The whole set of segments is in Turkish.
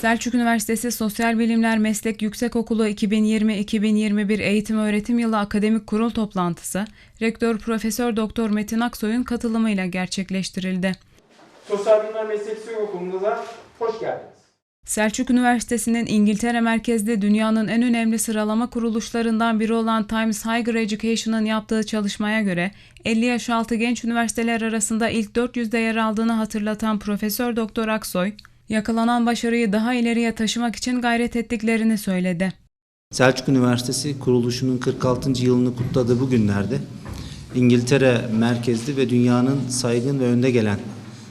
Selçuk Üniversitesi Sosyal Bilimler Meslek Yüksekokulu 2020-2021 eğitim öğretim yılı akademik kurul toplantısı Rektör Profesör Doktor Metin Aksoy'un katılımıyla gerçekleştirildi. Sosyal Bilimler Meslek Yüksek Okulumuza hoş geldiniz. Selçuk Üniversitesi'nin İngiltere merkezli dünyanın en önemli sıralama kuruluşlarından biri olan Times Higher Education'ın yaptığı çalışmaya göre 50 yaş altı genç üniversiteler arasında ilk 400'de yer aldığını hatırlatan Profesör Doktor Aksoy, yakalanan başarıyı daha ileriye taşımak için gayret ettiklerini söyledi. Selçuk Üniversitesi kuruluşunun 46. yılını kutladığı bu günlerde İngiltere merkezli ve dünyanın saygın ve önde gelen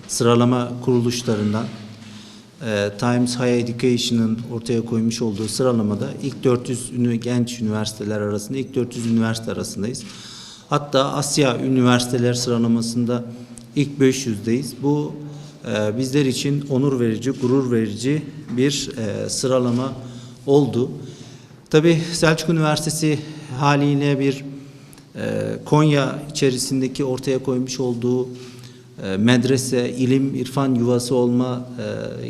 sıralama kuruluşlarından e, Times Higher Education'ın ortaya koymuş olduğu sıralamada ilk 400 ünü- genç üniversiteler arasında ilk 400 üniversite arasındayız. Hatta Asya üniversiteler sıralamasında ilk 500'deyiz. Bu bizler için onur verici, gurur verici bir e, sıralama oldu. Tabii Selçuk Üniversitesi haliyle bir e, Konya içerisindeki ortaya koymuş olduğu e, medrese, ilim, irfan yuvası olma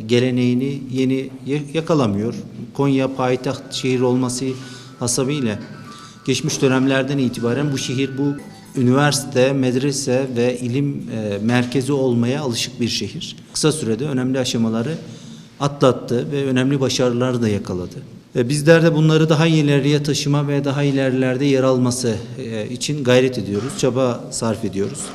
geleneğini yeni ya- yakalamıyor. Konya payitaht şehir olması hasabıyla geçmiş dönemlerden itibaren bu şehir bu üniversite, medrese ve ilim e, merkezi olmaya alışık bir şehir. Kısa sürede önemli aşamaları atlattı ve önemli başarılar da yakaladı. E, Bizler de bunları daha ileriye taşıma ve daha ilerilerde yer alması e, için gayret ediyoruz, çaba sarf ediyoruz.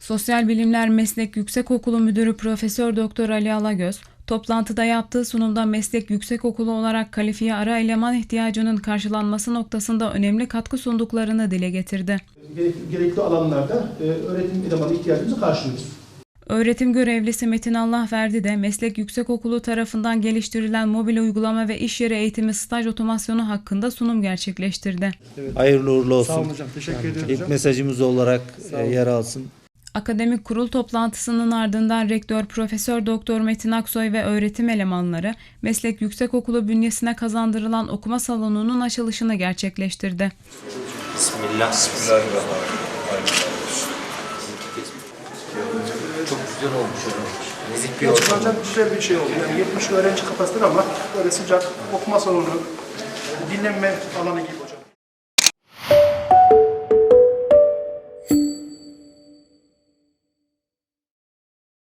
Sosyal Bilimler Meslek Yüksekokulu Müdürü Profesör Doktor Ali Alagöz, toplantıda yaptığı sunumda meslek yüksekokulu olarak kalifiye ara eleman ihtiyacının karşılanması noktasında önemli katkı sunduklarını dile getirdi. Gerek- gerekli alanlarda e, öğretim elemanı ihtiyacımızı karşılıyoruz. Öğretim görevlisi Metin Allahverdi de Meslek Yüksekokulu tarafından geliştirilen mobil uygulama ve iş yeri eğitimi staj otomasyonu hakkında sunum gerçekleştirdi. Hayırlı uğurlu olsun. Sağ olun hocam. Teşekkür ediyorum İlk hocam. mesajımız olarak e, yer alsın. Akademik kurul toplantısının ardından Rektör Profesör Doktor Metin Aksoy ve öğretim elemanları Meslek Yüksekokulu bünyesine kazandırılan okuma salonunun açılışını gerçekleştirdi. Bismillah. Çok güzel olmuş hocam. Nezik bir ortam. hocam güzel bir şey oldu. Yani 70 öğrenci kapasiteli ama böyle sıcak okuma salonu, dinlenme alanı gibi.